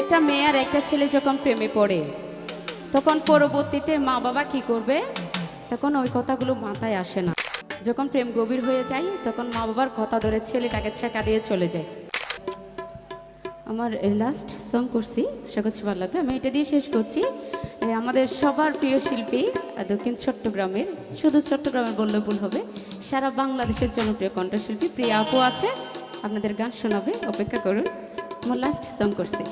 একটা মেয়ে আর একটা ছেলে যখন প্রেমে পড়ে, তখন পরবর্তীতে মা বাবা কি করবে? তখন ওই কথাগুলো মাথায় আসে না। যখন প্রেম গভীর হয়ে যায়, তখন মা বাবার কথা ধরে ছেলেটাকে ছেঁকা দিয়ে চলে যায়। আমার লাস্ট সং করছি, আশা করছি ভালো লাগবে। আমি এটা দিয়ে শেষ করছি। আমাদের সবার প্রিয় শিল্পী দক্ষিণ চট্টগ্রামের, শুধু চট্টগ্রামের বললে ভুল হবে, সারা বাংলাদেশের জনপ্রিয় কণ্ঠশিল্পী প্রিয়া আপু আছে। আপনাদের গান শোনাবে, অপেক্ষা করুন। আমার লাস্ট সং করছি।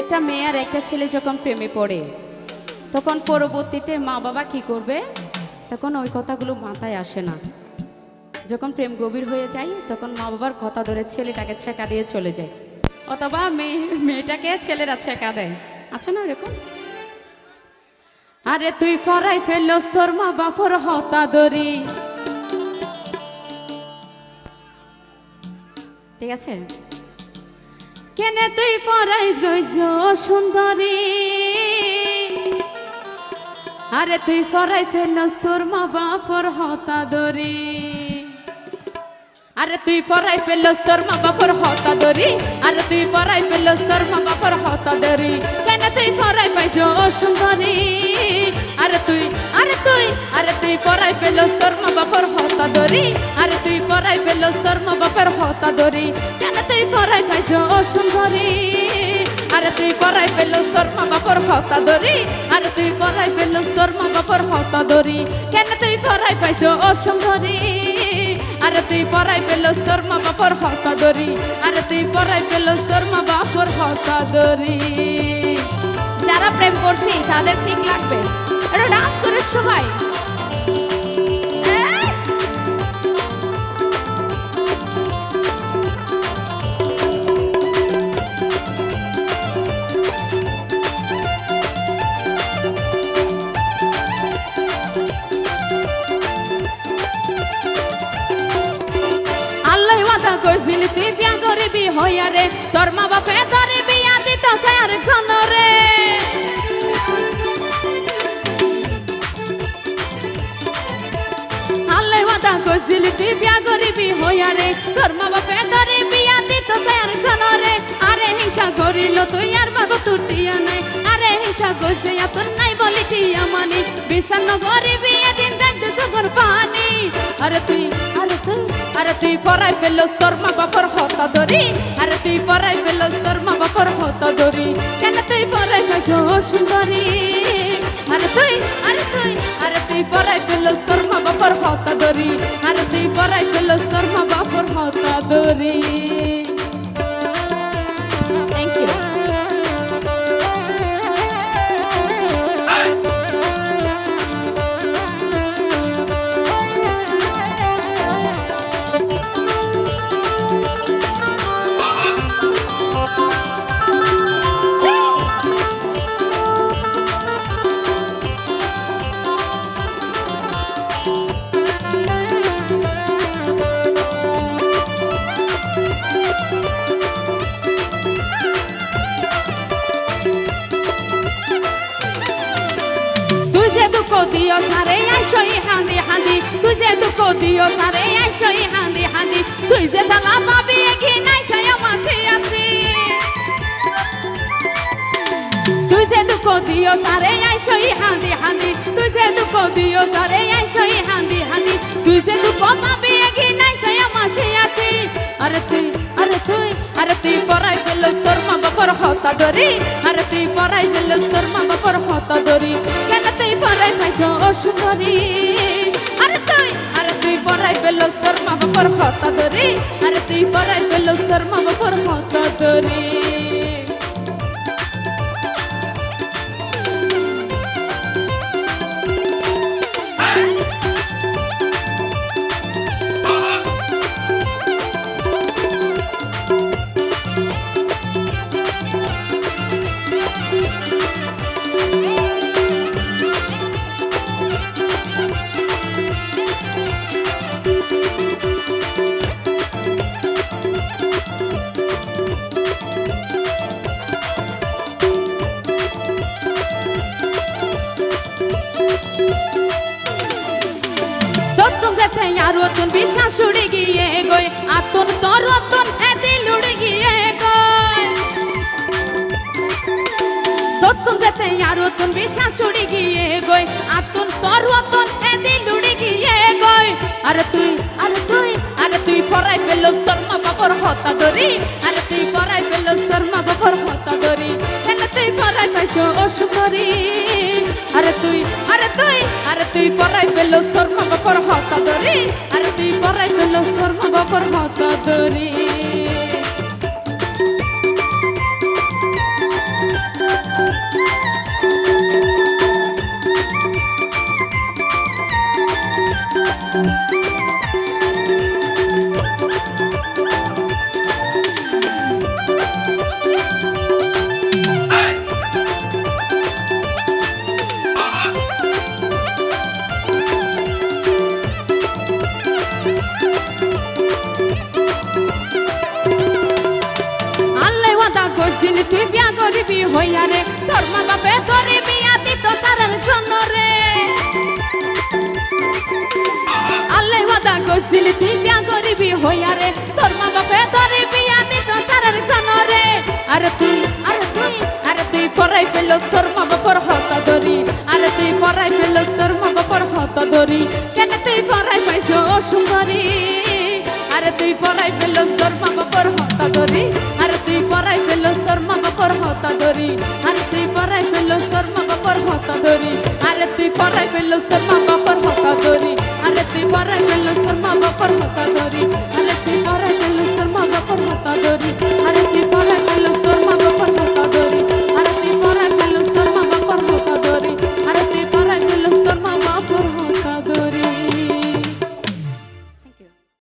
একটা মেয়ে আর একটা ছেলে যখন প্রেমে পড়ে, তখন পরবর্তীতে মা বাবা কি করবে? তখন ওই কথাগুলো মাথায় আসে না। যখন প্রেম গভীর হয়ে যায়, তখন মা বাবার কথা ধরে ছেলেটাকে ছেঁকা দিয়ে চলে যায়। অথবা মেয়ে, মেয়েটাকে ছেলেরা ছেঁকা দেয়। আছে না এরকম আরে তুই ফরাই ফেলস, তোর মা বাপর হতা দরি ঠিক আছে? কেনে তুই পরাইস গইছ, সুন্দরী? আরে তুই পরাই ফেলস, তোর মা বাপর হতা দরি আরে তুই পরাই ফেলস তোর মা বাপর হতা দরি আরে তুই পরাই ফেলস তোর মা বাপর হতা দরি কেন তুই পরাই পাইছ সুন্দরী আরে তুই আরে তুই আরে তুই পরাই ফেলস তোর মা বাপর হতা দরি আরে তুই পরাই ফেলস তোর মা বাপর হতা দরি কেন তুই পরাই পাইছ সুন্দরী আরে তুই পরাই ফেলস তোর মা বাপর হতা দরি আরে তুই পরাই ফেলস তোর মা বাপর হতা দরি কেন তুই পরাই পাইছ সুন্দরী পরাই পেলস তোর মা বাপর হতা দরি আরে তুই পরাই পেলস তোর মা বাপর হতা দরি যারা প্রেম করছি, তাদের ঠিক লাগবে। এটা ডান্স করে সবাই কইছিল তুই বিয়া করবি হইয়া রে, তোর মা বাপে তোরে বিয়া দিত আর রে। আল্লাহ ওয়াদা কইছিল তুই বিয়া করবি হইয়া রে, তোর মা বাপে তোরে বিয়া দিত আর রে। আরে হিংসা করিল তুই আর বাবা তুটিয়া নাই, আরে হিংসা কইছে তোর নাই বলি টিয়া মানি বিষণ্ণ গরিবি এদিন যাইতে সুগর পানি। আরে তুই আরে তুই পরাই ফেলস তোর মা বাপর হতা দরি। আরে তুই পরাই ফেলস তোর মা বাপর হতা দরি। কেন তুই পরাই ফেলছ সুন্দরী? আরে তুই আরে তুই আরে তুই পরাই ফেলস তোর মা বাপর হতা দরি। আরে তুই পরাই ফেলস তোর মা বাপর হতা দরি। হাঁদি তুই যে দুঃখ দিও সারে আইসই হাঁদি হাঁদি। তুই যে তালা পাবি ঘি নাই সায়া মাসে আসি। তুই যে দুঃখ দিও সারে আইসই হাঁদি হাঁদি। তুই যে দুঃখ দিও সারে আইসই হাঁদি হাঁদি। তুই যে দুঃখ পাবি ঘি নাই সায়া মাসে আসি। আরে তুই আরে তুই আরে তুই পরাই ফেলস তোর মা বাপর হতা ধরি আরে তুই পরাই ফেলস তোর মা বাপর হতা ধরি কেন তুই পরাই পাইছ ও তোর মা বাপর হতা ধরি আরে তুই পরাই ফেলস তোর মা বাপর বাবার হতা দরি আরে তুই পড়াই পেল তোর মা বাবার হতা দরি কেন তুই পড়াই পাইছো অসুন্দরী আরে তুই আরে তুই আরে তুই পড়াই পেল তোর মা বাবার হতা দরি আরে তুই পড়াই পেল তোর মা বাবার করিবি হইয়া রে, তোর মা বাপে তোরে বিয়া দিত তারার জন্য রে। আল্লাহ ওয়াদা করছিলি তুই বিয়া করিবি হইয়া রে, তোর মা বাপে তোরে বিয়া দিত তারার জন্য রে। আরে তুই আরে তুই আরে তুই পড়াই পেল তোর মা বাপর হতা ধরি। আরে তুই পড়াই পেল তোর মা বাপর হতা ধরি। কেন তুই পড়াই পাইছ সুন্দরী আরে তুই পড়াই পেলস তোর মা বাবার হতা ধরি। তুই পড়াই পেলস তোর মা বাবার হতা ধরি। আরে তুই পড়াই পেলস তোর মা বাবার হতা ধরি। আরে তুই পড়াই পেলস তোর মা বাবার হতা ধরি। আরে তুই পড়াই পেলস তোর হতা ধরি।